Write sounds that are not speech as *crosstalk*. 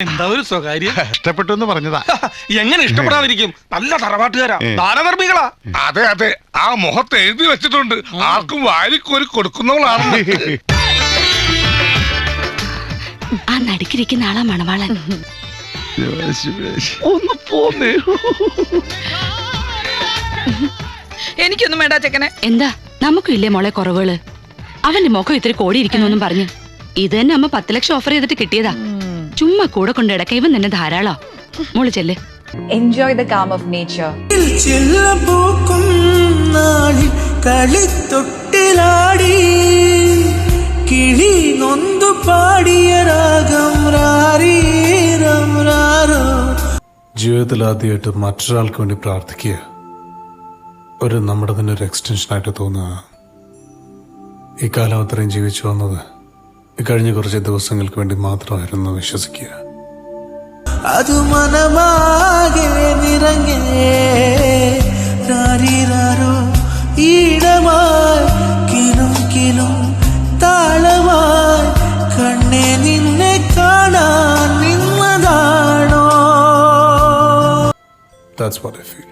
എന്താ ഒരു സ്വകാര്യം? *laughs* ഇഷ്ടപ്പെട്ടു എന്ന് പറഞ്ഞതാ. *laughs* എങ്ങനെ ഇഷ്ടപ്പെടാതിരിക്കും? നല്ല തറവാട്ടുകാരാ ദാനധർമ്മികളാ അതെ അതെ. ആ മുഖത്ത് എഴുതി വെച്ചിട്ടുണ്ട്. ആർക്കും വാരിക്കോരി കൊടുക്കുന്നവളാണ്. *laughs* ആ നടുക്കിരിക്കുന്ന ആളാ മണവാളൻ. ഒന്ന് പോന്നേ എനിക്കൊന്നും വേണ്ട ചെക്കനെ എന്താ നമുക്കും ഇല്ലേ മോളെ കുറവുകൾ അവന്റെ മുഖം ഇത്തിരി കോടിയിരിക്കുന്നു പറഞ്ഞു ഇത് തന്നെ അമ്മ പത്ത് ലക്ഷം ഓഫർ ചെയ്തിട്ട് കിട്ടിയതാ ചുമ്മാ കൂടെ കൊണ്ട് ഇടക്ക ഇവൻ തന്നെ ധാരാളാ. മോൾ ചെല്ല്. Enjoy the calm of nature കളിത്തൊട്ടിലാടി. കിളി നൊന്തു പാടിയ രാഗം ജീവിതത്തിൽ ആദ്യമായിട്ട് മറ്റൊരാൾക്ക് വേണ്ടി പ്രാർത്ഥിക്കുക. ഒരു നമ്മുടെ തന്നെ ഒരു എക്സ്റ്റൻഷൻ ആയിട്ട് തോന്നുക. ഈ കാലം അത്രയും ജീവിച്ചു വന്നത് കഴിഞ്ഞ കുറച്ച് ദിവസങ്ങൾക്ക് വേണ്ടി മാത്രമായിരുന്നു വിശ്വസിക്കുക. അത് മനമാകെ നിറങ്ങേ രാരീരാരോ ഈടമായി കിലും കിലും താളമായി കണ്ണേ നിന്നെ കാണാൻ നിന്നതാണോ? That's what I feel.